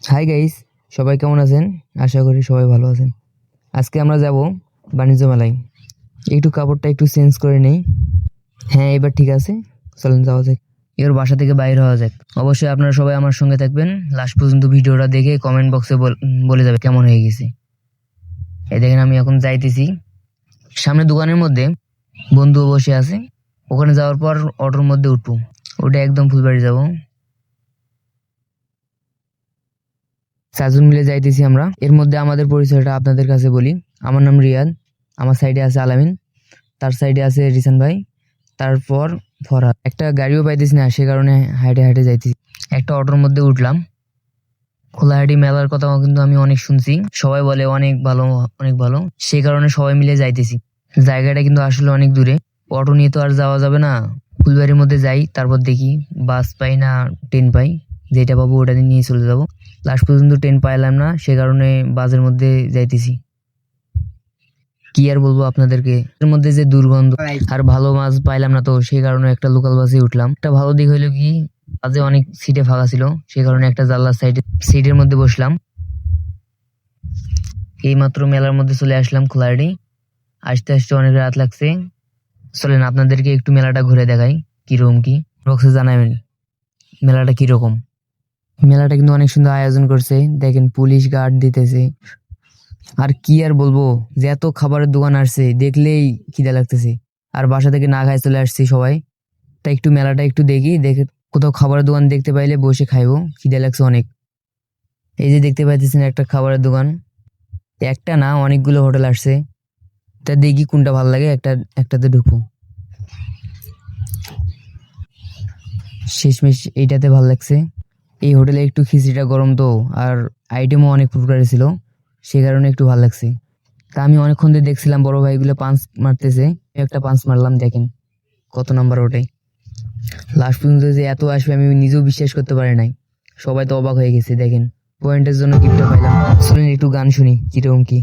Hi guys সবাই কেমন আছেন? আশা করি সবাই ভালো আছেন। আজকে আমরা যাব বাণিজ্য মেলায়। একটু কাপড়টা একটু চেঞ্জ করে নেই। হ্যাঁ এবার ঠিক আছে। চলেন যাওয়া যাক। এবার বাসা থেকে বাইর হওয়া যাক। অবশ্যই আপনারা সবাই আমার সঙ্গে থাকবেন। লাস্ট পর্যন্ত ভিডিওটা দেখে কমেন্ট বক্সে বলে যাবে কেমন হয়ে গেছে। এই দেখেন, আমি এখন যাইতেছি। সামনে দোকানের মধ্যে বন্ধু বসে আছে। ওখানে যাওয়ার পর অটোর মধ্যে উঠবো। ওটা একদম ফুলবাড়ি যাব। চারজন মিলে যাইতেছি আমরা। এর মধ্যে আমাদের পরিচয়টা আপনাদের কাছে বলি। আমার নাম রিয়াদ, আমার সাইডে আছে আলামিন, তার সাইডে আছে রিসান ভাই, তারপর ফরহাদ। একটা গাড়িও পাইতেছি না, সে কারণে হাইটে হাইটে যাইতেছি। একটা অটোর মধ্যে উঠলাম। খোলাহাটি মেলার কথাও কিন্তু আমি অনেক শুনছি। সবাই বলে অনেক ভালো অনেক ভালো। সে কারণে সবাই মিলে যাইতেছি। জায়গাটা কিন্তু আসলে অনেক দূরে। অটো নিয়ে তো আর যাওয়া যাবে না। ফুলবাড়ির মধ্যে যাই, তারপর দেখি বাস পাই না, ট্রেন পাই। যেটা পাবো ওটা নিয়ে চলে যাব। লাস্ট পর্যন্ত ট্রেন পাইলাম না সে কারণে বাসের মধ্যে যাইতেছি। কি আর বলব আপনাদেরকে? এর মধ্যে যে দুর্গন্ধ আর ভালো মাছ পাইলাম না তো সেই কারণে একটা লোকাল বাসে উঠলাম। একটা ভালো দিক হইল কি বাসে অনেক সিটে ফাঁকা ছিল সেই কারণে একটা জানলার সাইডে সিটের মধ্যে বসলাম। এই মাত্র মেলার মধ্যে চলে আসলাম খোলাহাটি আসতে আসতে অনেক রাত লাগছে। চলেন আপনাদেরকে একটু মেলাটা ঘুরে দেখাই কীরকম কি? বক্সে জানাবেন। মেলাটা কীরকম? মেলাটা কিন্তু অনেক সুন্দর আয়োজন করছে। দেখেন পুলিশ গার্ড দিতেছে। আর কি আর বলব? যে এত খাবারের দোকান আসছে, দেখলেই খিদা লাগতেছে। আর বাসা থেকে না খাই চলে আসছি সবাই। তা একটু মেলাটা একটু দেখি, দেখে কোথাও খাবারের দোকান দেখতে পাইলে বসে খাইবো। খিদা লাগছে অনেক। এই যে দেখতে পাইতেছেন একটা খাবারের দোকান। একটা না, অনেকগুলো হোটেল আসছে। তা দেখি কোনটা ভালো লাগে, একটা, একটাতে ঢুকবো। শেষমেশ এইটাতে ভালো লাগছে। এই হোটেলে একটু খিচড়িটা গরম তো, আর আইটেমও অনেক প্রকারের ছিল, সে কারণে একটু ভালো লাগছে। তা আমি অনেকক্ষণ ধরে দেখছিলাম বড় ভাইগুলো পাঁচ মারতেছে একটা পাঁচ মারলাম, দেখেন কত নাম্বার ওটাই লাস্ট পর্যন্ত যে এত আসবে, আমি নিজেও বিশ্বাস করতে পারি নাই। সবাই তো অবাক হয়ে গেছে, দেখেন। পয়েন্টের জন্য গিফটটা পাইলাম। শুনুন, একটু গান শুনি, কীরকম কি?